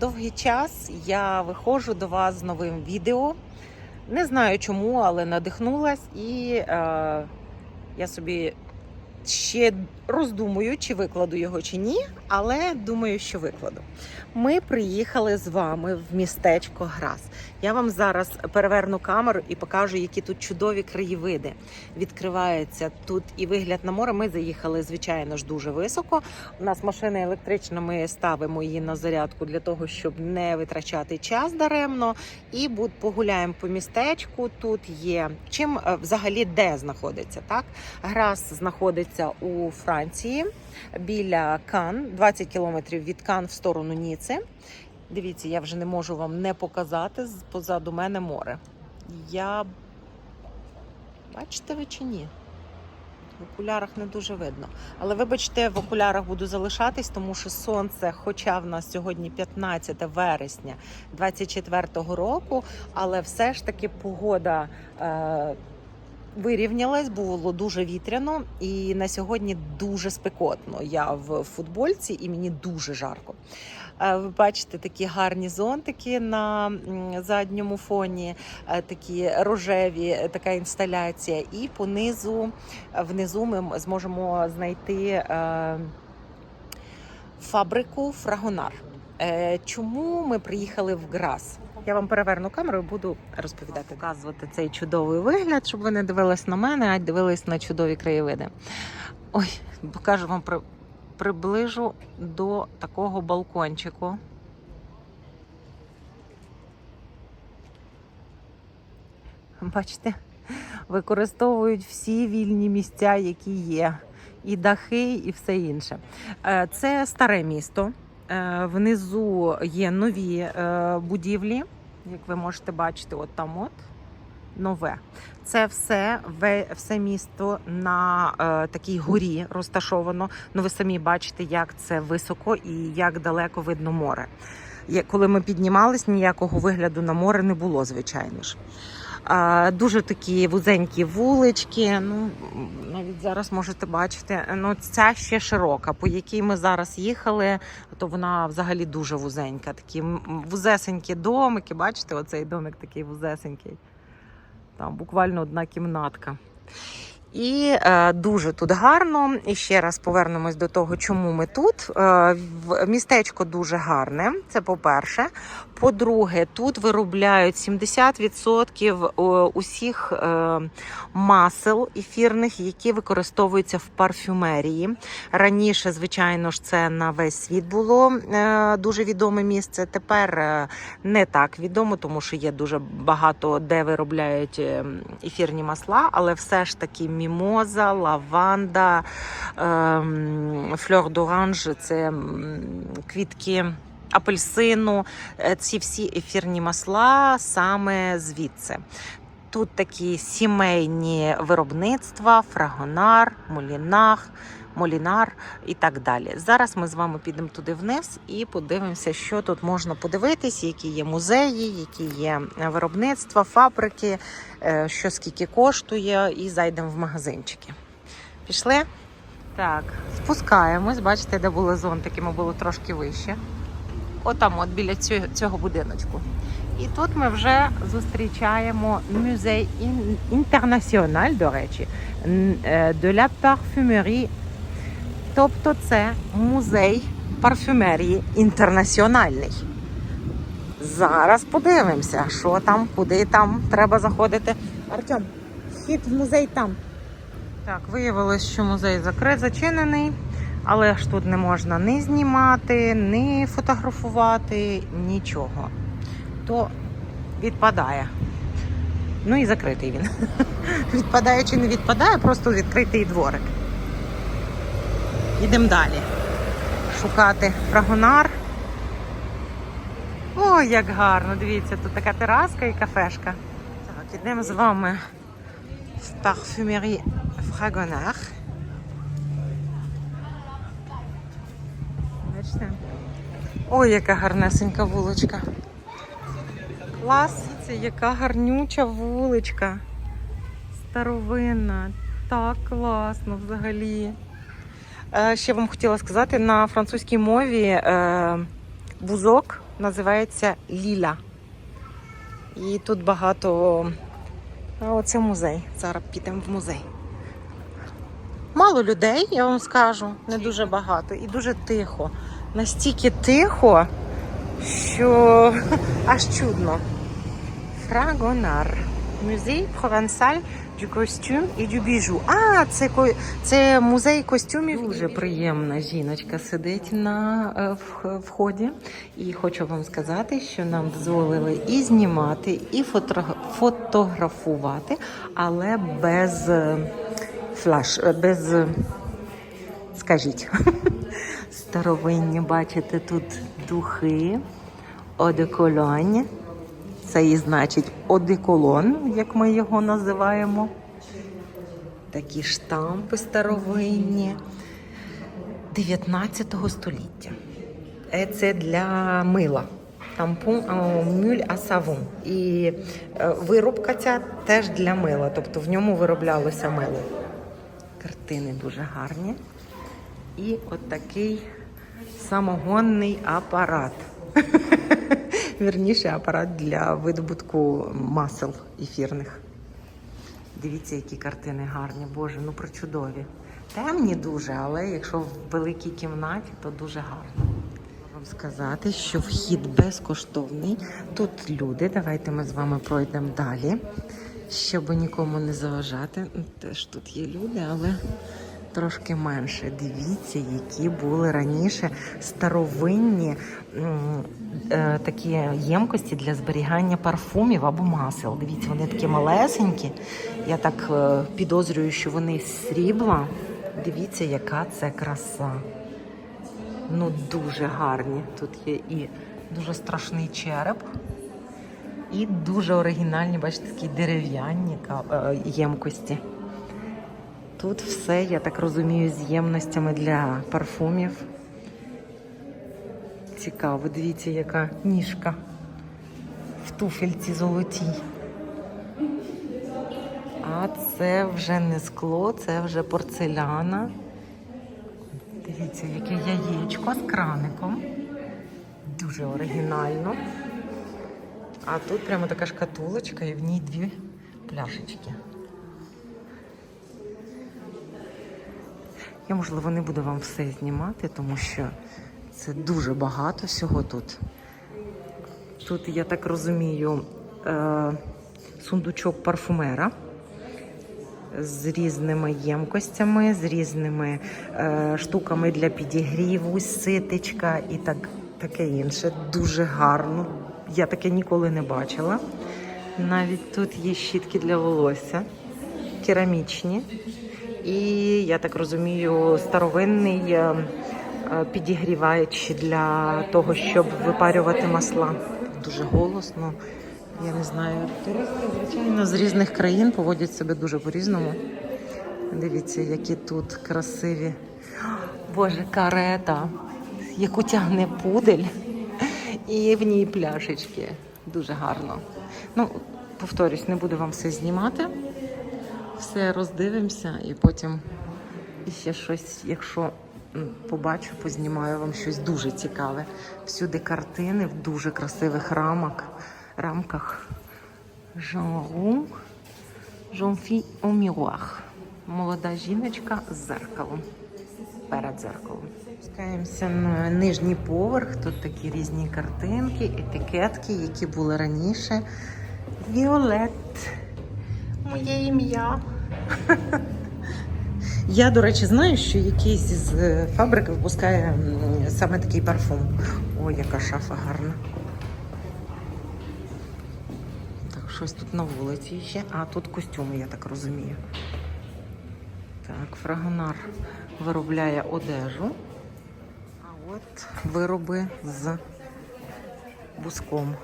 Довгий час я виходжу до вас з новим відео. Не знаю чому, але надихнулась, і е, я собі ще роздумую, чи викладу його чи ні, але думаю, що викладу. Ми приїхали з вами в містечко Грас. Я вам зараз переверну камеру і покажу, які тут чудові краєвиди. Відкривається тут і вигляд на море. Ми заїхали, звичайно ж, дуже високо. У нас машина електрична. Ми ставимо її на зарядку для того, щоб не витрачати час даремно. І буд погуляємо по містечку. Тут є чим е, взагалі де знаходиться. Так, Грас знаходиться у Франції біля Кан, 20 кілометрів від Кан в сторону Ніци. Дивіться, я вже не можу вам не показати. Позаду мене море. Я бачите ви чи ні? В окулярах не дуже видно. Але вибачте, в окулярах буду залишатись, тому що сонце, хоча в нас сьогодні 15 вересня 24-го року, але все ж таки погода. Е- Вирівнялась, було дуже вітряно, і на сьогодні дуже спекотно. Я в футбольці і мені дуже жарко. Е, Ви бачите такі гарні зонтики на задньому фоні, е, такі рожеві, е, така інсталяція. І понизу, внизу ми зможемо знайти фабрику Фрагонар. Чому ми приїхали в Грас? Я вам переверну камеру і буду розповідати, показувати цей чудовий вигляд, щоб ви не дивились на мене, а дивились на чудові краєвиди. Ой, покажу вам при, приближу до такого балкончику. Бачите, використовують всі вільні місця, які є, і дахи, і все інше. Е, Це старе місто. Е, Внизу є нові е, будівлі, як ви можете бачити, от там от нове. Це все, ве- все місто на е, такій горі розташовано. Ну, ви самі бачите, як це високо і як далеко видно море. Коли ми піднімались, ніякого вигляду на море не було, звичайно ж. Дуже такі вузенькі вулички. Ну навіть зараз можете бачити. Ну ця ще широка, по якій ми зараз їхали, то вона взагалі дуже вузенька. Такі вузесенькі домики. Бачите, оцей домик такий вузесенький. Там буквально одна кімнатка. І е, дуже тут гарно. І ще раз повернемось до того, чому ми тут. Е, містечко дуже гарне. Це по-перше. По-друге, тут виробляють 70% е, усіх е, масел ефірних, які використовуються в парфюмерії. Раніше, звичайно ж, це на весь світ було е, дуже відоме місце. Тепер не так відомо, тому що є дуже багато де виробляють ефірні масла, але все ж таки мімоза, лаванда, ем, фльор d'orange – це квітки апельсину. Е, Ці всі ефірні масла саме звідси. Тут такі сімейні виробництва, фрагонар, мулінах, молінар і так далі. Зараз ми з вами підемо туди вниз і подивимося, що тут можна подивитись, які є музеї, які є виробництва, фабрики, е, що скільки коштує, і зайдемо в магазинчики. Пішли? Так, спускаємось. Бачите, де були зонтики, ми були трошки вище. Отам, от біля цього, будиночку. І тут ми вже зустрічаємо музей інтернаціональ, до речі, de la parfumerie. Тобто це музей парфюмерії інтернаціональний. Зараз подивимося, що там, куди там треба заходити. Артем, вхід в музей там. Так, виявилось, що музей закрит, зачинений, але ж тут не можна ні знімати, ні фотографувати, нічого. То відпадає. Ну і закритий він. Відпадає чи не відпадає, просто відкритий дворик. Йдемо далі. Шукати фрагонар. Ой, як гарно! Дивіться, тут така тераска і кафешка. Так, ідемо з вами в парфюмерії Фрагонар. Ой, яка гарнесенька вуличка. Клас, це яка гарнюча вуличка. Старовинна. Так класно взагалі. Е, ще вам хотіла сказати, на французькій мові е, бузок називається Ліля. І тут багато. Оце музей. Зараз підемо в музей. Мало людей, я вам скажу, не дуже багато і дуже тихо. Настільки тихо, що аж чудно. Фрагонар. Музей провансаль du costume і du bijou. А, це, це музей костюмів. Дуже приємна жіночка сидить на е, вході. І хочу вам сказати, що нам дозволили і знімати, і фотографувати, але без е, флаш, е, без. Скажіть, старовинні, бачите, тут духи, одеколонь. Це і значить одеколон, як ми його називаємо. Такі штампи старовинні 19 століття. Е, Це для мила. Тампон мюль а савон. І е, вирубка ця теж для мила, тобто в ньому вироблялося мило. Картини дуже гарні. І от такий самогонний апарат. Вірніше, апарат для видобутку масел ефірних. Дивіться, які картини гарні. Боже, ну причудові. Темні дуже, але якщо в великій кімнаті, то дуже гарно. Вам сказати, що вхід безкоштовний. Тут люди. Давайте ми з вами пройдемо далі, щоб нікому не заважати. Теж тут є люди, але трошки менше. Дивіться, які були раніше старовинні е, такі ємкості для зберігання парфумів або масел. Дивіться, вони такі малесенькі. Я так е, підозрюю, що вони з срібла. Дивіться, яка це краса. Ну, дуже гарні. Тут є і дуже страшний череп, і дуже оригінальні, бачите, такі дерев'яні е, ємкості. Тут все, я так розумію, з ємностями для парфумів. Цікаво, дивіться, яка ніжка в туфельці золотій. А це вже не скло, це вже порцеляна. Дивіться, яке яєчко з краником. Дуже оригінально. А тут прямо така шкатулочка і в ній дві пляшечки. Я, можливо, не буду вам все знімати, тому що це дуже багато всього тут. Тут, я так розумію, е, сундучок парфумера з різними ємкостями, з різними е, штуками для підігріву, ситечка і так, таке інше. Дуже гарно. Я таке ніколи не бачила. Навіть тут є щітки для волосся, керамічні. І я так розумію, старовинний е, е, підігрівач для того, щоб випарювати масла. Дуже голосно. Я не знаю. Туристи, звичайно, з різних країн поводять себе дуже по-різному. Дивіться, які тут красиві. Боже, карета, яку тягне пудель, і в ній пляшечки. Дуже гарно. Ну, повторюсь, не буду вам все знімати. Все роздивимося і потім ще щось, якщо побачу, познімаю вам щось дуже цікаве. Всюди картини в дуже красивих рамок, рамках. Жанру Жонфі у. Молода жіночка з зеркалом. Перед зеркалом. Спускаємося на нижній поверх. Тут такі різні картинки, етикетки, які були раніше. Віолет. Моє ім'я. Я, до речі, знаю, що якийсь з е, фабрик випускає саме такий парфум. Ой, яка шафа гарна. Так, щось тут на вулиці ще. А тут костюми, я так розумію. Так, Фрагонар виробляє одежу. А от вироби з буском.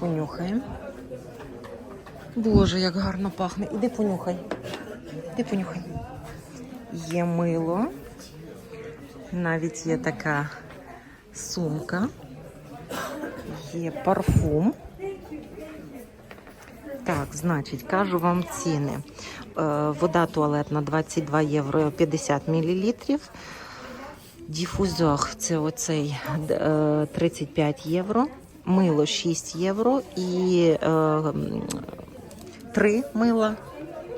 Понюхаємо. Боже, як гарно пахне. Іди понюхай. Іди понюхай. Є мило. Навіть є така сумка. Є парфум. Так, значить, кажу вам ціни. Е, Вода туалетна 22 євро 50 мл. Діфузор це оцей е, 35 євро, мило 6 євро і е, три мила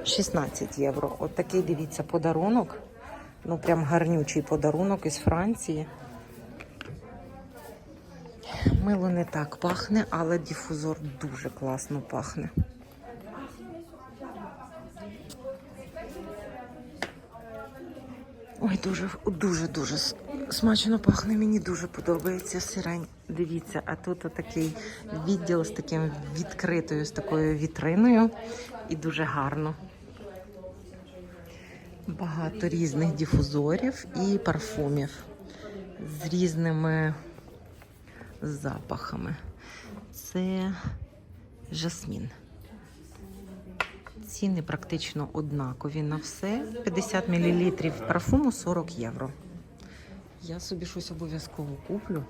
16 євро. От такий, дивіться, подарунок. Ну, прям гарнючий подарунок із Франції. Мило не так пахне, але дифузор дуже класно пахне. Ой, дуже, дуже, дуже смачно пахне. Мені дуже подобається сирень. Дивіться, а тут такий відділ з таким відкритою, з такою вітриною. І дуже гарно. Багато різних дифузорів і парфумів з різними запахами. Це жасмін. Ціни практично однакові на все. 50 мл парфуму 40 євро. Я собі щось обов'язково куплю.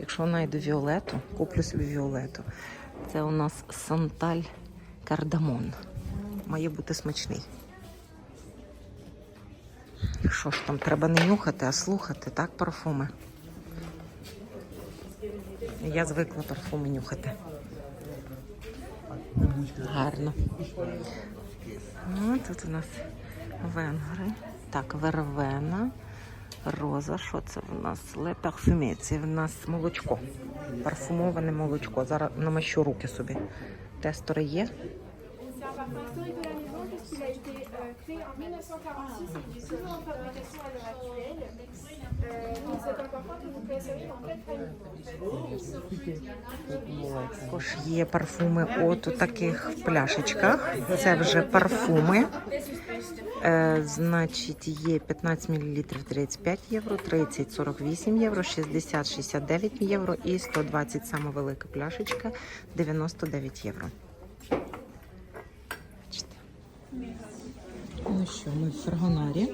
Якщо знайду Віолету, куплю собі Віолету. Це у нас Санталь Кардамон. Має бути смачний. Що ж там, треба не нюхати, а слухати, так, парфуми. Я звикла парфуми нюхати. Гарно. Ну, тут у нас венгри. Так, вервена, роза. Що це в нас? Ле парфюме. Це в нас молочко. Парфумоване молочко. Зараз намащу руки собі. Тестори є. La maison puisqu'il a été euh, créé en 1946 et il est toujours en fabrication à l'heure actuelle. Euh, donc c'est parfum que vous pouvez servir dans plein Також є парфуми от у таких пляшечках. Це вже парфуми. Е, значить, є 15 мл 35 євро, 30 48 євро, 60 69 євро і 120 саме велика пляшечка 99 євро. Ну що, ми в Фергонарі.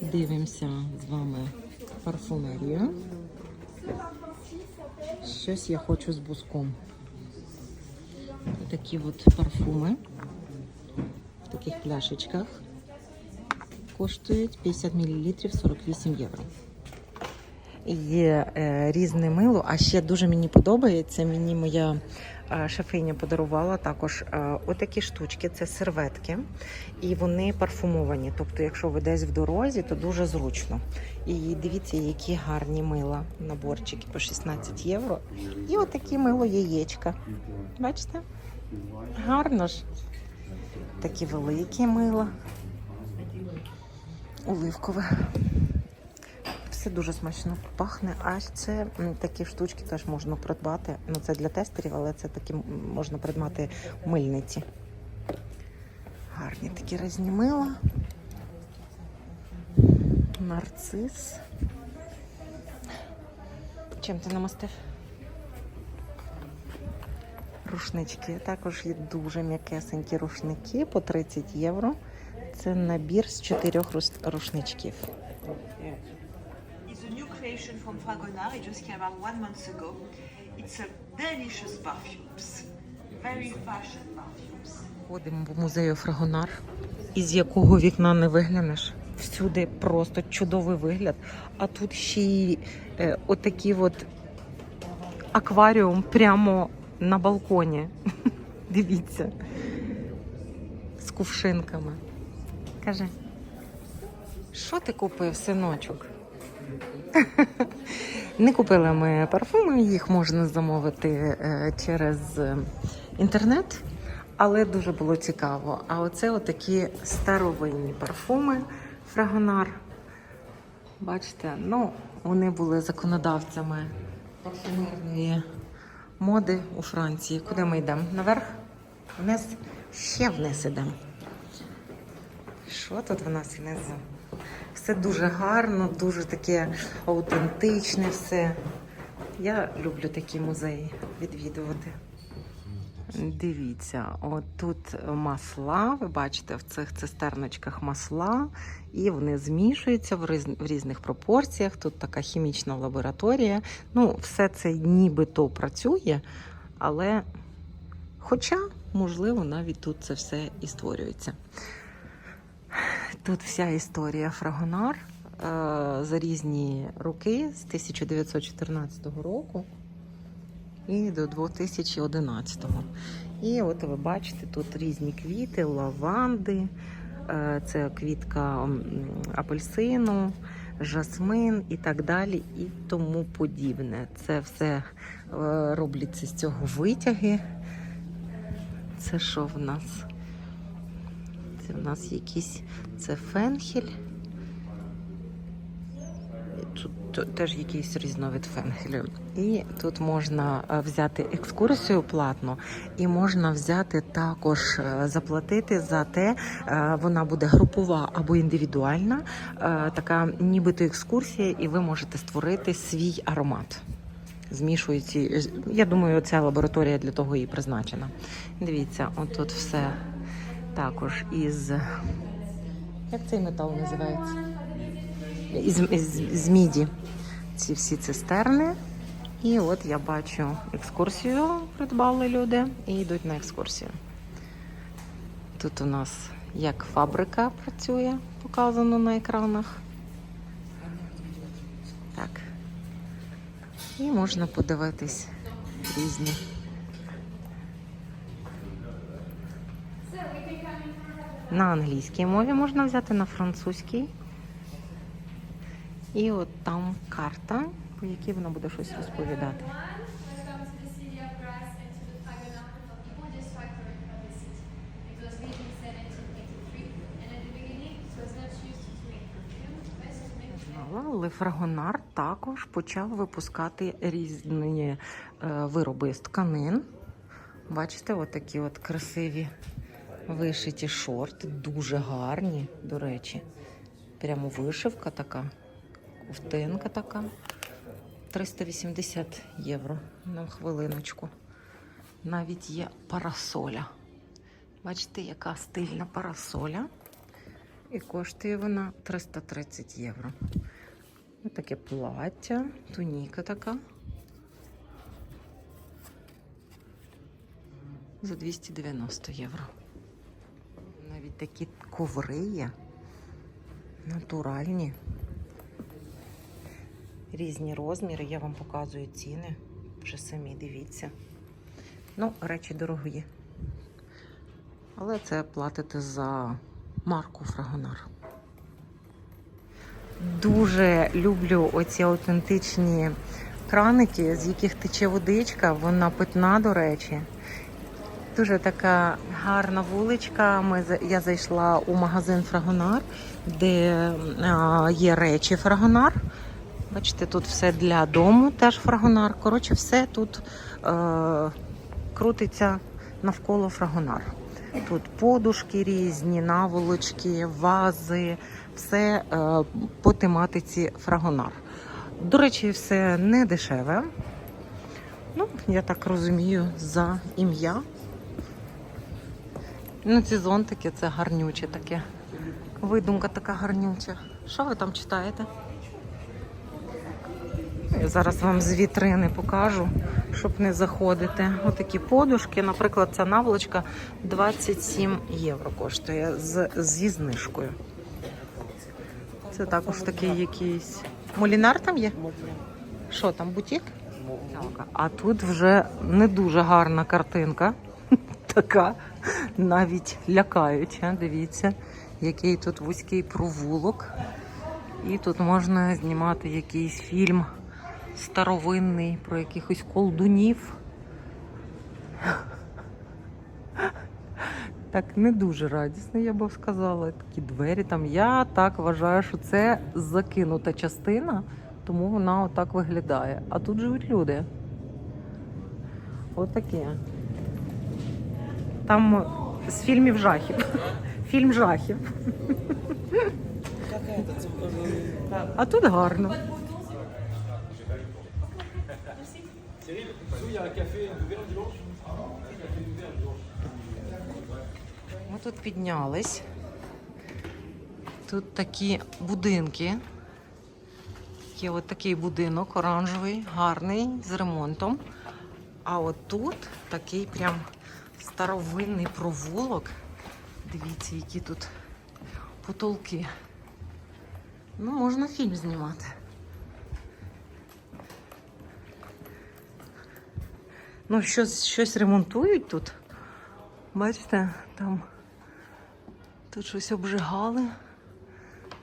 Дивимося з вами парфумерію. Щось я хочу з буском. Такі от парфуми в таких пляшечках коштують 50 мл 48 євро. Є е, різне мило, а ще дуже мені подобається. Мені моя е, шефиня подарувала також е, отакі штучки, це серветки, і вони парфумовані. Тобто, якщо ви десь в дорозі, то дуже зручно. І дивіться, які гарні мила. Наборчики по 16 євро. І отакі мило яєчка. Бачите? Гарно ж. Такі великі мила. Оливкове. Все дуже смачно пахне. А це такі штучки теж можна придбати. Ну, це для тестерів, але це такі можна придбати мильниці. Гарні такі різні мила. Нарцис. Чим ти намастив? Рушнички. Також є дуже м'якесенькі рушники по 30 євро. Це набір з чотирьох рушничків. Creation from Fragonard. It just came out one month ago. It's a delicious perfumes, very fashion perfumes. Ходимо в музею Фрагонар, із якого вікна не виглянеш. Всюди просто чудовий вигляд. А тут ще й е, отакий от акваріум прямо на балконі. Дивіться. З кувшинками. Каже, що ти купив, синочок? Не купили ми парфуми, їх можна замовити е, через е, інтернет, але дуже було цікаво. А оце отакі старовинні парфуми Фрагонар. Бачите, ну, вони були законодавцями парфумерної моди у Франції. Куди ми йдемо? Наверх? Вниз? Ще вниз ідемо. Що тут в нас внизу? Все дуже гарно, дуже таке аутентичне все. Я люблю такі музеї відвідувати. Дивіться, от тут масла, ви бачите, в цих цистерночках масла, і вони змішуються в, різ... в різних пропорціях. Тут така хімічна лабораторія. Ну, все це нібито працює, але хоча, можливо, навіть тут це все і створюється. Тут вся історія Фрагонар. за різні роки з 1914 року і до 2011. І от ви бачите, тут різні квіти, лаванди, е, це квітка апельсину, жасмин і так далі, і тому подібне. Це все е, робляться з цього витяги. Це що в нас? Це в нас якісь це фенхель. Тут теж якийсь різновид фенхелю. І тут можна е, взяти екскурсію платно, і можна взяти також е, заплатити за те, е, вона буде групова або індивідуальна, така нібито екскурсія, і ви можете створити свій аромат. Змішуючи, я думаю, ця лабораторія для того і призначена. Дивіться, от тут все також із. Як цей метал називається? Із, із, з міді. Ці всі цистерни. І от я бачу екскурсію, придбали люди і йдуть на екскурсію. Тут у нас як фабрика працює, показано на екранах. Так. І можна подивитись різні. На англійській мові можна взяти на французькій. І от там карта, по якій вона буде щось розповідати. Welcome to the city of Grasse and to the Fragonard of the oldest factory of the city. It was built in 1783 and at the beginning it was not used to make perfume, but to make Знала, але Фрагонар також почав випускати різні е, вироби з тканин. Бачите, от такі от красиві вишиті шорти, дуже гарні, до речі. Прямо вишивка така, ковтинка така. 380 євро на хвилиночку. Навіть є парасоля. Бачите, яка стильна парасоля. І коштує вона 330 євро. Ось таке плаття, туніка така. За 290 євро. Такі коври є. Натуральні. Різні розміри. Я вам показую ціни. Вже самі дивіться. Ну, речі дорогі. Але це платите за марку Фрагонар. Дуже люблю оці аутентичні краники, з яких тече водичка. Вона питна, до речі. Дуже така гарна вуличка. Ми, я зайшла у магазин Фрагонар, де а, є речі Фрагонар. Бачите, тут все для дому, теж Фрагонар. Коротше, все тут е, крутиться навколо Фрагонар. Тут подушки різні, наволочки, вази, все е, по тематиці Фрагонар. До речі, все не дешеве. Ну, я так розумію, за ім'я. Ну, ці зонтики це гарнюче таке. Видумка така гарнюча. Що ви там читаєте? Я зараз вам з вітрини покажу, щоб не заходити. Отакі подушки. Наприклад, ця наволочка 27 євро коштує з, зі знижкою. Це також такий якийсь. Молінар там є? Що там, бутік? А тут вже не дуже гарна картинка. Така навіть лякаюча. Дивіться, який тут вузький провулок. І тут можна знімати якийсь фільм старовинний про якихось колдунів. Так не дуже радісно, я б сказала. Такі двері там. Я так вважаю, що це закинута частина, тому вона отак виглядає. А тут живуть люди. Отаке. Там з фільмів жахів. Фільм жахів. А тут гарно. Ми тут піднялись. Тут такі будинки. Є от такий будинок оранжевий, гарний, з ремонтом. А от тут такий прям старовинний провулок. Дивіться, які тут потолки. Ну, можна фільм знімати. Ну, щось, щось ремонтують тут. Бачите, там тут щось обжигали.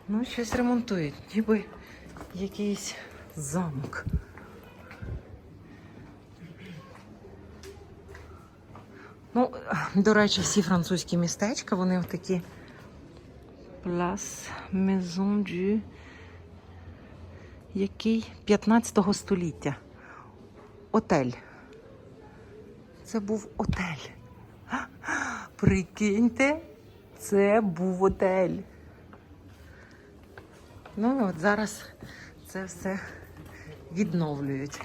Ну, щось ремонтують, ніби якийсь замок. Ну, до речі, всі французькі містечка, вони такі Place Maison du який 15 століття. Отель. Це був отель. Прикиньте, це був отель. Ну і от зараз це все відновлюють.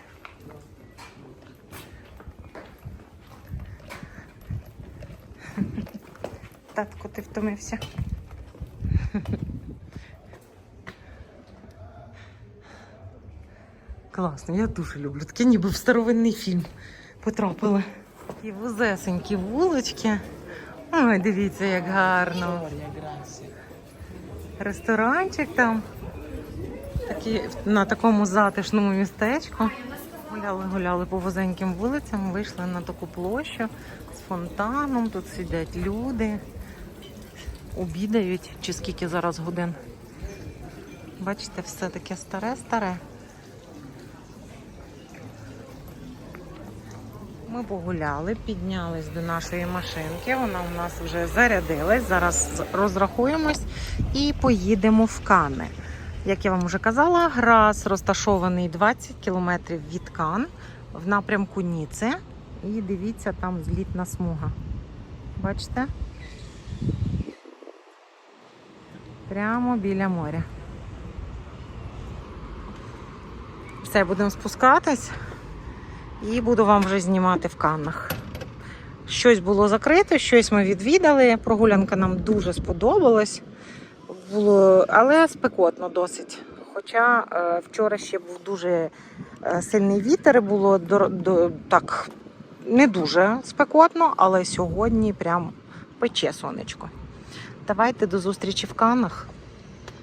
Татко, ти втомився. Класно, я дуже люблю. Таке ніби в старовинний фільм потрапили. Такі вузесенькі вулочки. Ой, дивіться, як гарно. Ресторанчик там. Такі, на такому затишному містечку. Гуляли, гуляли по вузеньким вулицям, вийшли на таку площу з фонтаном. Тут сидять люди, обідають, чи скільки зараз годин. Бачите, все таке старе-старе. Ми погуляли, піднялись до нашої машинки. Вона у нас вже зарядилась. Зараз розрахуємось і поїдемо в Кани. Як я вам вже казала, Грас розташований 20 кілометрів від Кан в напрямку Ніце. І дивіться, там злітна смуга. Бачите? Прямо біля моря. Все, будемо спускатись і буду вам вже знімати в Каннах. Щось було закрите, щось ми відвідали. Прогулянка нам дуже сподобалась. Було, але спекотно досить. Хоча е, вчора ще був дуже е, сильний вітер, було до, до, так не дуже спекотно, але сьогодні прям пече сонечко. Давайте до зустрічі в Каннах.